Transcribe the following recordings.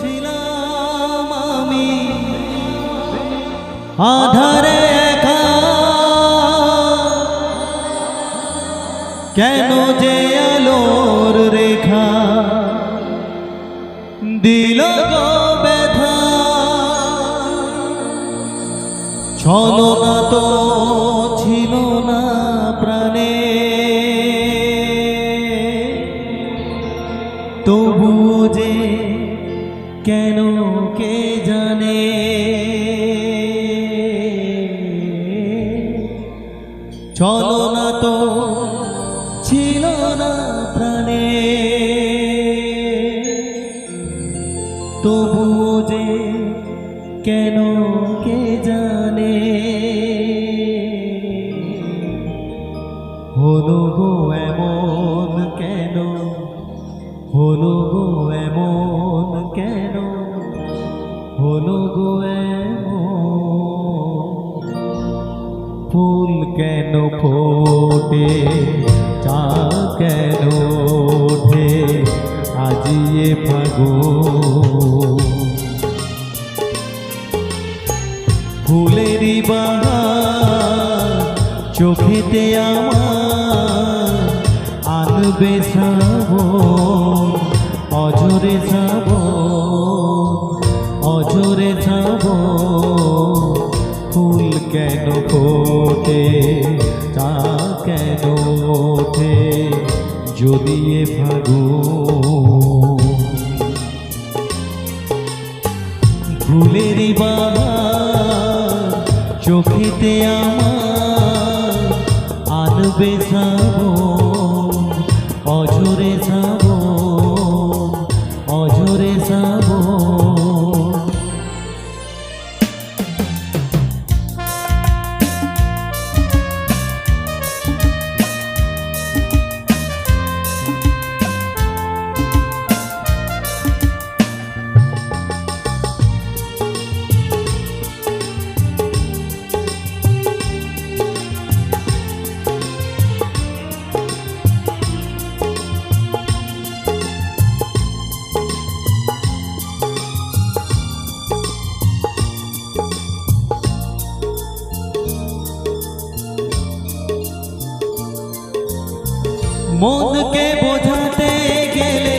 ছিলাম আমি। আধারে কেন যে আলোর রেখা দিল গো ছলো না তো ছিল না প্রাণে। তবুও যে কেন কে জানে? চলো না তো ছিল না প্রাণে। তবুও যে কেন ফুল কেন ফোটে চা কেন ওঠে আজিয়ে ফাগো ফুলেরই বাহার চোখেতে আমার আনবে শ্রাবণ যদি এ ফাগুন ফুলেরই বাহার চোখেতে আমার আনবে শ্রাবণ অঝরে শ্রাবণ অঝরে শ্রাবণ। মনকে বোঝাতে গেলে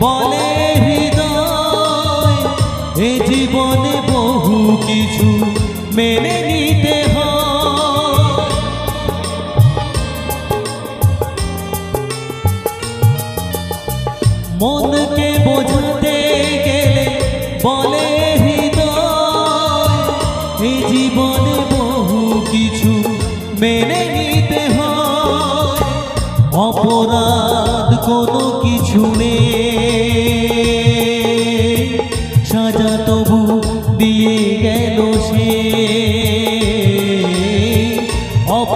বলে হৃদয় এ জীবনে বহু কিছু মেনে নিতে মনকে বোঝাতে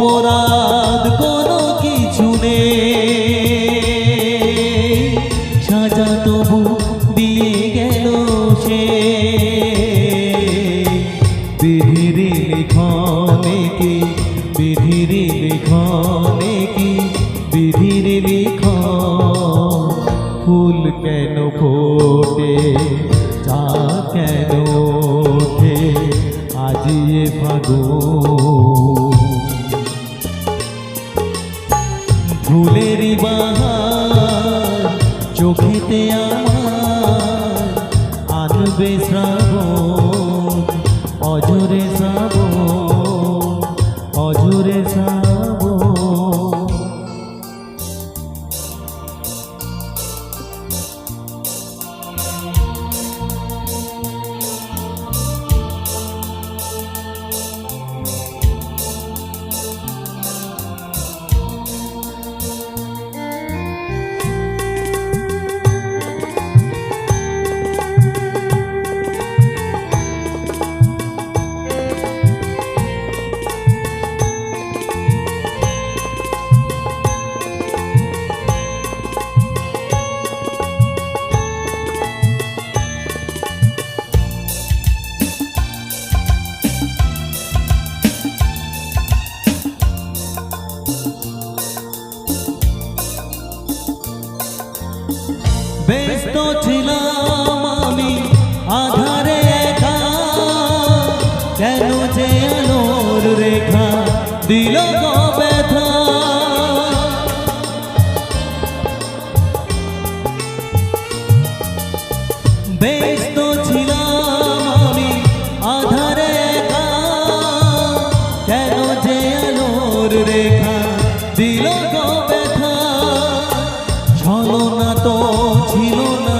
অপরাধ কোনো কিছু নেই। সাজা তবু দিয়ে গেল সে। বিধির লিখনে কি, বিধির লিখনে কি, বিধির লিখ ফুল কেন ফোটে চা কেন ওঠে? আজিয়ে ফাগুন আমার আনবে শ্রাবণ অজরে দিল ব্যথা। ব্যস্ত ছিলাম আমি আধারে কেন যে রেখা দিল ব্যথা। ছলনা তো ছিল না।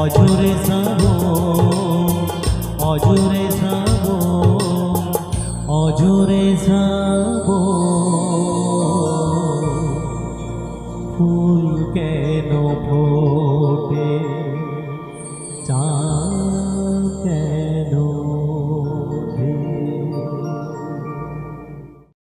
অজরে যাব অজরে যাব অজরে যাব। ফুল কেন ফোটে? চাঁদ